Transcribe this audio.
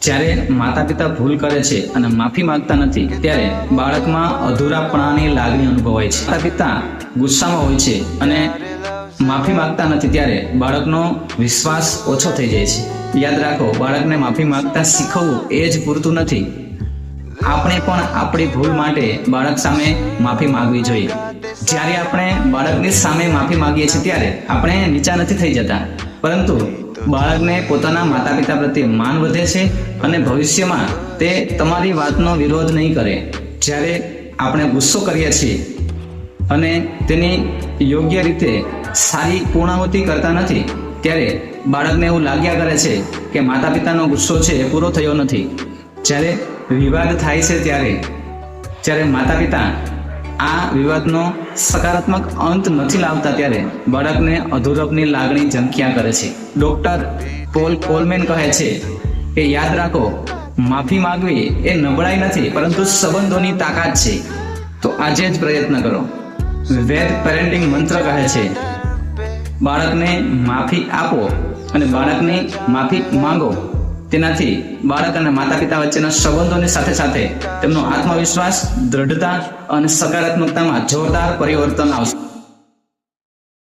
જ્યારે માતા પિતા ભૂલ કરે છે અને માફી માંગતા નથી, ત્યારે બાળકમાં અધૂરાપણાની લાગણી અનુભવાય છે. માતા પિતા ગુસ્સામાં હોય છે અને માફી માંગતા નથી, ત્યારે બાળકનો વિશ્વાસ ઓછો થઈ જાય છે. યાદ રાખો, બાળકને માફી માંગતા શીખવવું એ જ પૂરતું નથી. આપણે પણ આપણી ભૂલ માટે બાળક સામે માફી માંગવી જોઈએ. જ્યારે આપણે બાળકની સામે માફી માંગીએ છીએ ત્યારે આપણે નીચા નથી થઈ જતા. પરંતુ બાળકને પોતાના માતા પિતા પ્રત્યે માન વધે છે અને ભવિષ્યમાં તે તમારી વાતનો વિરોધ નહીં કરે. જ્યારે આપણે ગુસ્સો કરીએ છીએ અને તેની યોગ્ય રીતે સારી પૂર્ણાહુતિ કરતા નથી, ત્યારે બાળકને એવું લાગ્યા કરે છે કે માતા પિતાનો ગુસ્સો છે એ પૂરો થયો નથી. જ્યારે વિવાદ થાય છે ત્યારે, જ્યારે માતા પિતા આ વિવાદનો સકારાત્મક અંત નથી લાવતા ત્યારે બાળકને અધૂરપની લાગણી ઝંખ્યા કરે છે. ડોક્ટર પોલ કોલમેન કહે છે કે, યાદ રાખો, માફી માંગવી એ નબળાઈ નથી, પરંતુ સંબંધોની તાકાત છે. તો આજે જ પ્રયત્ન કરો. વેદ પેરેન્ટિંગ મંત્ર કહે છે, બાળકને માફી આપો અને બાળકને માફી માંગો. તેનાથી બાળક અને માતા પિતા વચ્ચેના સંબંધોની સાથે સાથે તેમનો આત્મવિશ્વાસ, દ્રઢતા અને સકારાત્મકતામાં જોરદાર પરિવર્તન આવશે.